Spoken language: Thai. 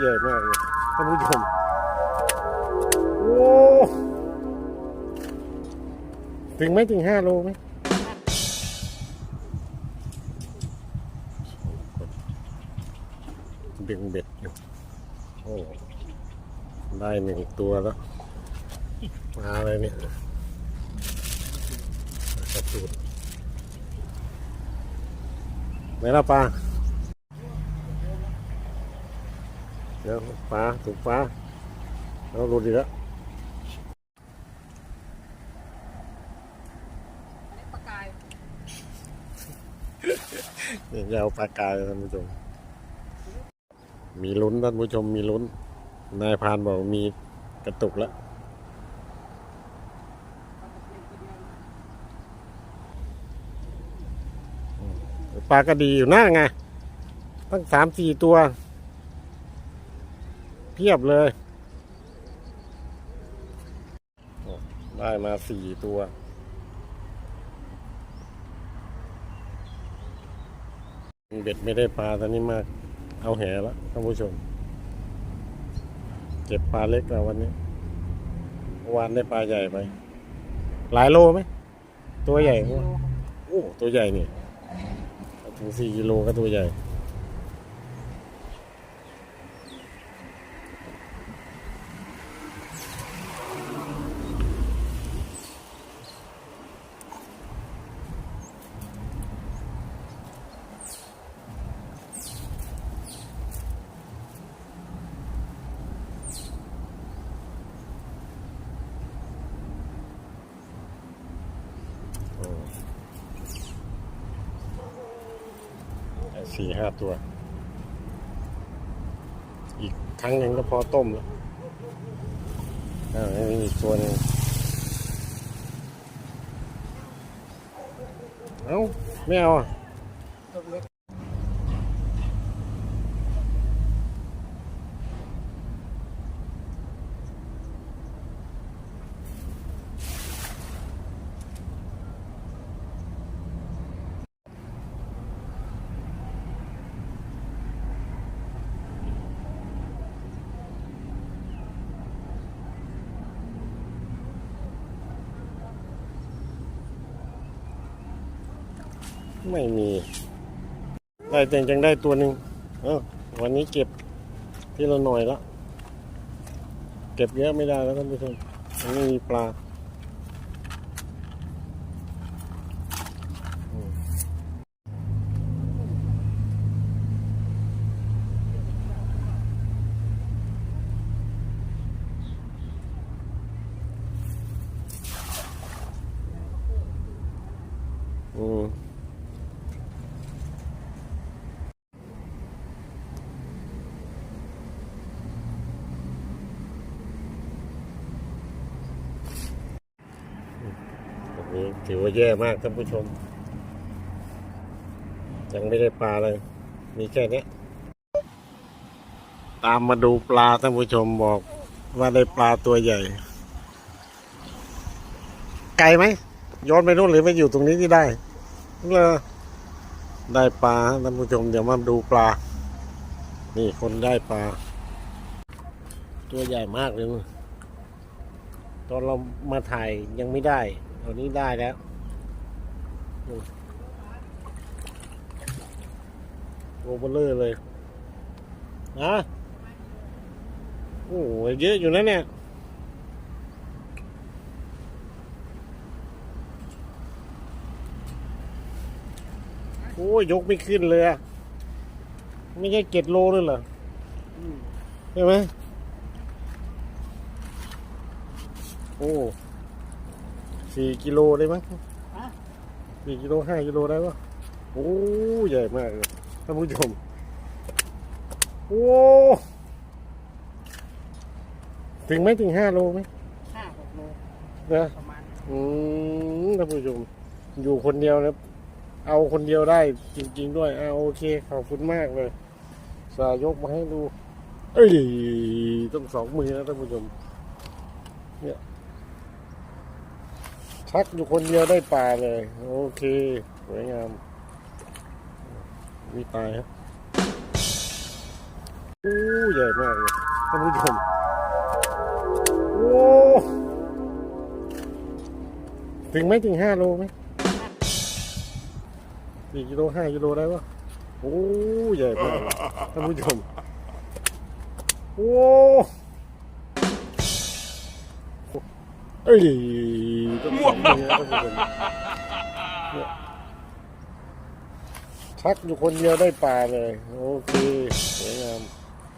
ใหญ่มากเลยท่านผู้ชมโอ้ถึงไหมถึงห้าโลไหมดึงเบ็ดอยู่โอ้ได้หนึ่งตัวแล้ว มาอะไรเนี่ยกระตูดไหนล่ะปลา เดี๋ยวปลาถูกปลาเราหลุดอีกแล้วปลากายนี่จะเอาปลากายท่านผู้ชม มีลุ้นท่านผู้ชมมีลุ้น นายพรานบอกมีกระตุกแล้วปลาก็ดีอยู่หน้าไง ตั้งสามสี่ตัว เพียบเลย ได้มาสี่ตัว เบ็ดไม่ได้ปลาตอนนี้มาก เอาแหแล้วท่านผู้ชม เก็บปลาเล็กแล้ววันนี้วานได้ปลาใหญ่ไป หลายโลไหม ตัวใหญ่โอ้ตัวใหญ่นี่ถึงสี่กิโลก็ตัวใหญ่ สี่ห้าตัว อีกครั้งหนึ่งก็พอต้มแล้วอ่ามีอีกตัวนึงเอ้า ไม่เอาอะ ไม่มี ได้แต่ยังได้ตัวหนึ่งเออวันนี้เก็บที่เราหน่อยละ เก็บเยอะไม่ได้แล้วท่านผู้ชมมันไม่มีปลาอืมอืม แบบนี้ ถือว่าแย่มากท่านผู้ชม ยังไม่ได้ปลาเลย มีแค่นี้ตามมาดูปลาท่านผู้ชมบอกว่าได้ปลาตัวใหญ่ ไกลไหมย้อนไปนู่นหรือไปอยู่ตรงนี้ที่ได้เลอได้ปลาท่านผู้ชมเดี๋ยวมาดูปลา นี่คนได้ปลา ตัวใหญ่มากเลยตอนเรามาถ่ายยังไม่ได้ ตอนนี้ได้แล้วนี่โรเบลเลอร์เลยนะโอ้โหเยอะอยู่นะเนี่ยโอ้ยยกไม่ขึ้นเลยอะไม่ใช่เจ็ดโลเลยเหรอใช่ไหมโอ้ สี่กิโลได้มั้งสี่กิโลห้ากิโลได้ปะโอ้ใหญ่มากเลยท่านผู้ชมโอ้ถึงไหมถึงห้าโลไหมห้าหกโลนะประมาณอืมท่านผู้ชมอยู่คนเดียวนะเอาคนเดียวได้จริง ๆ ด้วยอ่าโอเคขอบคุณมากเลยสายกมาให้ดู เอ้ยต้องสองมือนะท่านผู้ชมเนี่ย ชักอยู่คนเดียวได้ปลาเลย โอเคสวยงาม มีปลาครับโอ้ใหญ่มากเลยท่านผู้ชมโอ้ถึงไหมถึงห้าโลไหมสี่กิโลห้ากิโลได้ปะโอ้ใหญ่มากเลยท่านผู้ชมโอ้เอ้ย ชักอยู่คนเดียวได้ปลาเลย โอเคสวยงาม